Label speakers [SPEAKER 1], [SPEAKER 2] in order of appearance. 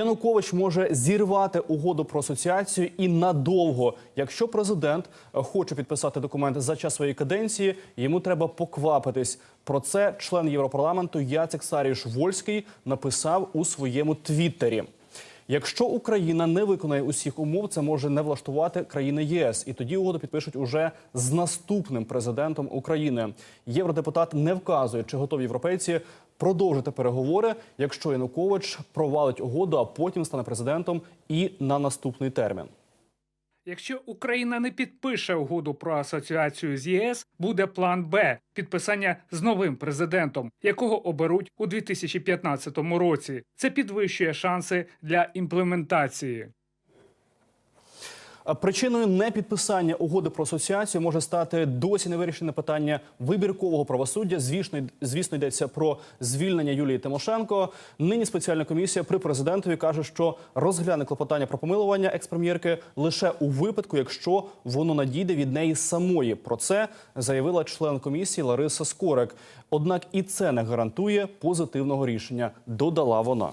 [SPEAKER 1] Янукович може зірвати угоду про асоціацію і надовго. Якщо президент е, хоче підписати документ за час своєї каденції, йому треба поквапитись. Про це член Європарламенту Яцек Саріш Вольський написав у своєму твіттері. Якщо Україна не виконає усіх умов, це може не влаштувати країни ЄС, і тоді угоду підпишуть уже з наступним президентом України. Євродепутат не вказує, чи готові європейці продовжити переговори, якщо Янукович провалить угоду, а потім стане президентом і на наступний термін.
[SPEAKER 2] Якщо Україна не підпише угоду про асоціацію з ЄС, буде план Б підписання з новим президентом, якого оберуть у 2015 році. Це підвищує шанси для імплементації.
[SPEAKER 1] А Причиною непідписання угоди про асоціацію може стати досі невирішене питання вибіркового правосуддя. Звісно, звісно, йдеться про звільнення Юлії Тимошенко. Нині спеціальна комісія при президентові каже, що розгляне клопотання про помилування експрем'єрки лише у випадку, якщо воно надійде від неї самої. Про це заявила член комісії Лариса Скорик. Однак і це не гарантує позитивного рішення. Додала вона.